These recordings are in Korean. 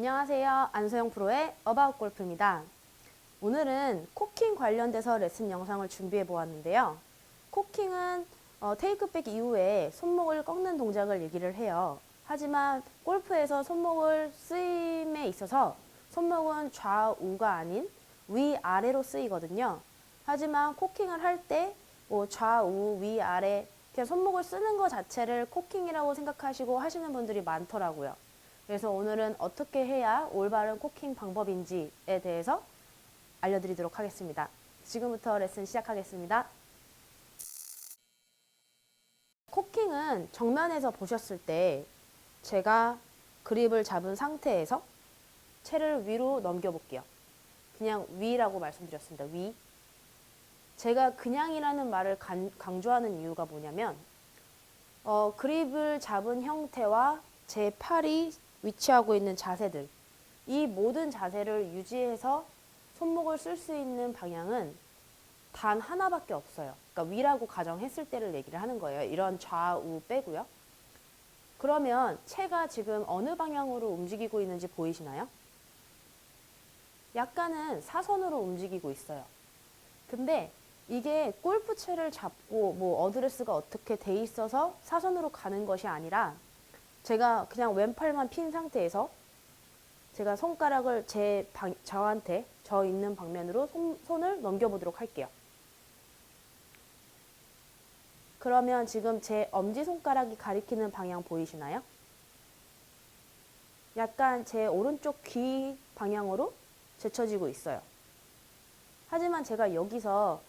안녕하세요. 안소영 프로의 어바웃 골프입니다. 오늘은 코킹 관련돼서 레슨 영상을 준비해 보았는데요. 코킹은 어, 테이크백 이후에 손목을 꺾는 동작을 얘기를 해요. 하지만 골프에서 손목을 쓰임에 있어서 손목은 좌우가 아닌 위아래로 쓰이거든요. 하지만 코킹을 할 때 뭐 좌우, 위아래 그냥 손목을 쓰는 것 자체를 코킹이라고 생각하시고 하시는 분들이 많더라고요. 그래서 오늘은 어떻게 해야 올바른 코킹 방법인지에 대해서 알려드리도록 하겠습니다. 지금부터 레슨 시작하겠습니다. 코킹은 정면에서 보셨을 때 제가 그립을 잡은 상태에서 채를 위로 넘겨볼게요. 그냥 위라고 말씀드렸습니다. 위. 제가 그냥이라는 말을 간- 강조하는 이유가 뭐냐면 어, 그립을 잡은 형태와 제 팔이 위치하고 있는 자세들 이 모든 자세를 유지해서 손목을 쓸 수 있는 방향은 단 하나밖에 없어요. 그러니까 위라고 가정했을 때를 얘기를 하는 거예요. 이런 좌우 빼고요. 그러면 채가 지금 어느 방향으로 움직이고 있는지 보이시나요? 약간은 사선으로 움직이고 있어요. 근데 이게 골프채를 잡고 뭐 어드레스가 어떻게 돼 있어서 사선으로 가는 것이 아니라 제가 그냥 왼팔만 핀 상태에서 제가 손가락을 제 방, 저한테 저 있는 방면으로 손, 손을 넘겨보도록 할게요. 그러면 지금 제 엄지손가락이 가리키는 방향 보이시나요? 약간 제 오른쪽 귀 방향으로 제쳐지고 있어요. 하지만 제가 여기서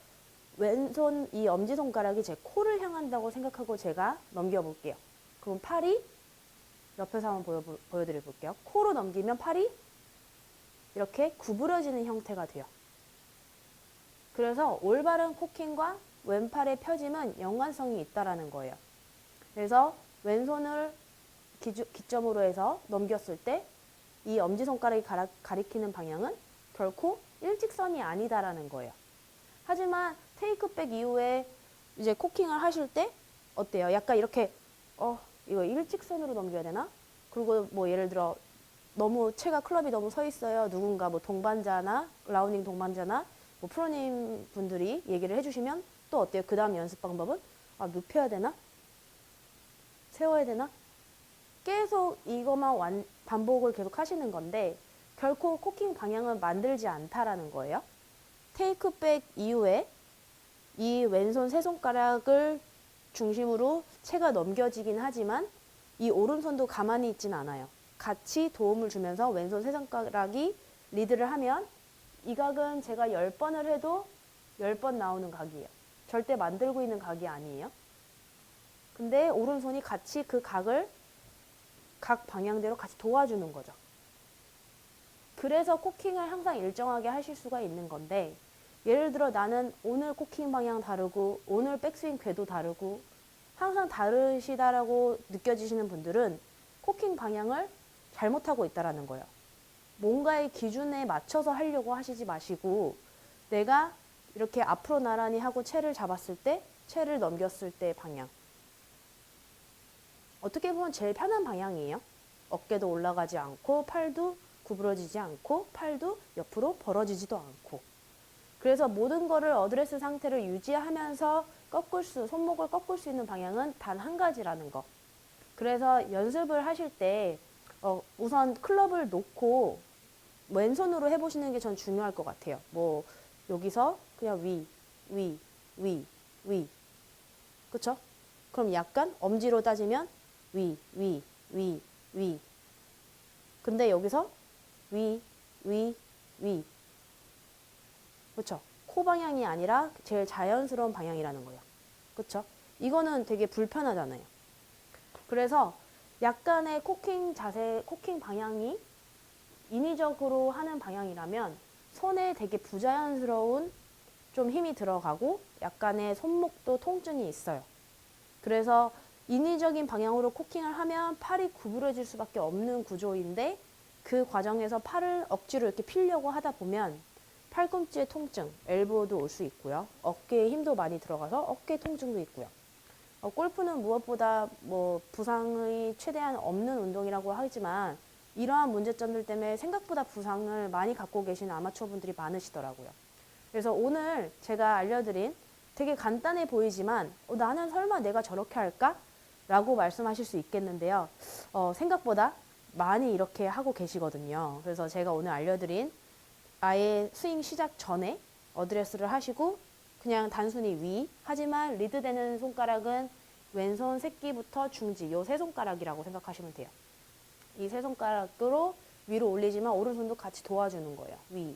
왼손 이 엄지손가락이 제 코를 향한다고 생각하고 제가 넘겨볼게요. 그럼 팔이 옆에서 한번 보여, 보여드려 볼게요. 코로 넘기면 팔이 이렇게 구부러지는 형태가 돼요. 그래서 올바른 코킹과 왼팔의 펴짐은 연관성이 있다라는 거예요. 그래서 왼손을 기주, 기점으로 해서 넘겼을 때 이 엄지손가락이 가라, 가리키는 방향은 결코 일직선이 아니다라는 거예요. 하지만 테이크백 이후에 이제 코킹을 하실 때 어때요? 약간 이렇게 어 이거 일직선으로 넘겨야 되나? 그리고 뭐 예를 들어 너무 채가 클럽이 너무 서 있어요. 누군가 뭐 동반자나 라우닝 동반자나 뭐 프로님 분들이 얘기를 해주시면 또 어때요? 그 다음 연습 방법은 아 눕혀야 되나? 세워야 되나? 계속 이것만 완, 반복을 계속 하시는 건데 결코 코킹 방향은 만들지 않다라는 거예요. 테이크백 이후에 이 왼손 세 손가락을 중심으로 채가 넘겨지긴 하지만 이 오른손도 가만히 있진 않아요. 같이 도움을 주면서 왼손 세 손가락이 리드를 하면 이 각은 제가 10번을 해도 10번 나오는 각이에요. 절대 만들고 있는 각이 아니에요. 근데 오른손이 같이 그 각을 각 방향대로 같이 도와주는 거죠. 그래서 코킹을 항상 일정하게 하실 수가 있는 건데 예를 들어 나는 오늘 코킹 방향 다르고 오늘 백스윙 궤도 다르고 항상 다르시다라고 느껴지시는 분들은 코킹 방향을 잘못하고 있다라는 거예요. 뭔가의 기준에 맞춰서 하려고 하시지 마시고 내가 이렇게 앞으로 나란히 하고 채를 잡았을 때 채를 넘겼을 때 방향 어떻게 보면 제일 편한 방향이에요. 어깨도 올라가지 않고 팔도 구부러지지 않고 팔도 옆으로 벌어지지도 않고 그래서 모든 거를 어드레스 상태를 유지하면서 꺾을 수 손목을 꺾을 수 있는 방향은 단 한 가지라는 거. 그래서 연습을 하실 때 어, 우선 클럽을 놓고 왼손으로 해보시는 게 전 중요할 것 같아요. 뭐 여기서 그냥 위, 위, 위, 위, 그쵸? 그럼 약간 엄지로 따지면 위, 위, 위, 위. 근데 여기서 위, 위, 위. 그쵸? 코 방향이 아니라 제일 자연스러운 방향이라는 거예요. 그쵸? 이거는 되게 불편하잖아요. 그래서 약간의 코킹 자세, 코킹 방향이 인위적으로 하는 방향이라면 손에 되게 부자연스러운 좀 힘이 들어가고 약간의 손목도 통증이 있어요. 그래서 인위적인 방향으로 코킹을 하면 팔이 구부러질 수밖에 없는 구조인데 그 과정에서 팔을 억지로 이렇게 필려고 하다 보면 팔꿈치의 통증, 엘보도 올 수 있고요. 어깨에 힘도 많이 들어가서 어깨 통증도 있고요. 어, 골프는 무엇보다 뭐 부상의 최대한 없는 운동이라고 하지만 이러한 문제점들 때문에 생각보다 부상을 많이 갖고 계시는 아마추어 분들이 많으시더라고요. 그래서 오늘 제가 알려드린 되게 간단해 보이지만 어, 나는 설마 내가 저렇게 할까? 라고 말씀하실 수 있겠는데요. 어, 생각보다 많이 이렇게 하고 계시거든요. 그래서 제가 오늘 알려드린 아예 스윙 시작 전에 어드레스를 하시고 그냥 단순히 위 하지만 리드되는 손가락은 왼손 새끼부터 중지 요 세 손가락이라고 생각하시면 돼요. 이 세 손가락으로 위로 올리지만 오른손도 같이 도와주는 거예요. 위,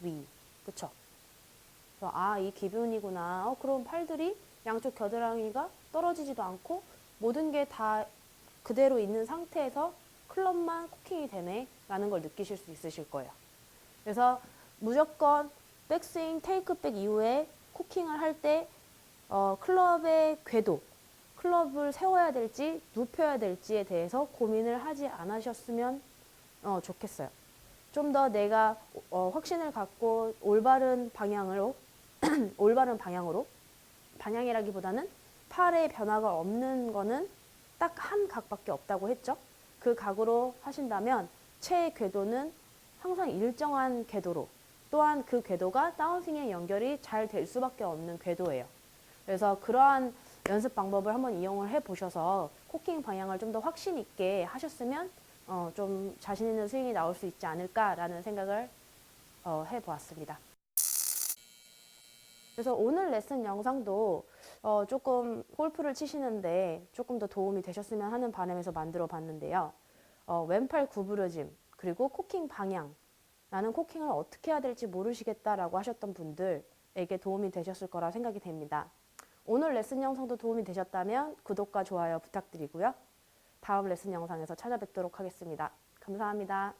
위, 그쵸? 아, 이 기분이구나. 어, 그럼 팔들이 양쪽 겨드랑이가 떨어지지도 않고 모든 게 다 그대로 있는 상태에서 클럽만 코킹이 되네. 라는 걸 느끼실 수 있으실 거예요. 그래서 무조건 백스윙 테이크백 이후에 코킹을 할때 어, 클럽의 궤도, 클럽을 세워야 될지 눕혀야 될지에 대해서 고민을 하지 않으셨으면 어, 좋겠어요. 좀 더 내가 어, 확신을 갖고 올바른 방향으로 올바른 방향으로 방향이라기보다는 팔의 변화가 없는 거는 딱 한 각밖에 없다고 했죠. 그 각으로 하신다면 체의 궤도는 항상 일정한 궤도로 또한 그 궤도가 다운스윙에 연결이 잘 될 수밖에 없는 궤도예요. 그래서 그러한 연습 방법을 한번 이용을 해 보셔서 코킹 방향을 좀 더 확신 있게 하셨으면 어, 좀 자신 있는 스윙이 나올 수 있지 않을까라는 생각을 어, 해 보았습니다. 그래서 오늘 레슨 영상도 어, 조금 골프를 치시는데 조금 더 도움이 되셨으면 하는 바람에서 만들어 봤는데요. 어, 왼팔 구부러짐 그리고 코킹 방향 나는 코킹을 어떻게 해야 될지 모르시겠다라고 하셨던 분들에게 도움이 되셨을 거라 생각이 됩니다. 오늘 레슨 영상도 도움이 되셨다면 구독과 좋아요 부탁드리고요. 다음 레슨 영상에서 찾아뵙도록 하겠습니다. 감사합니다.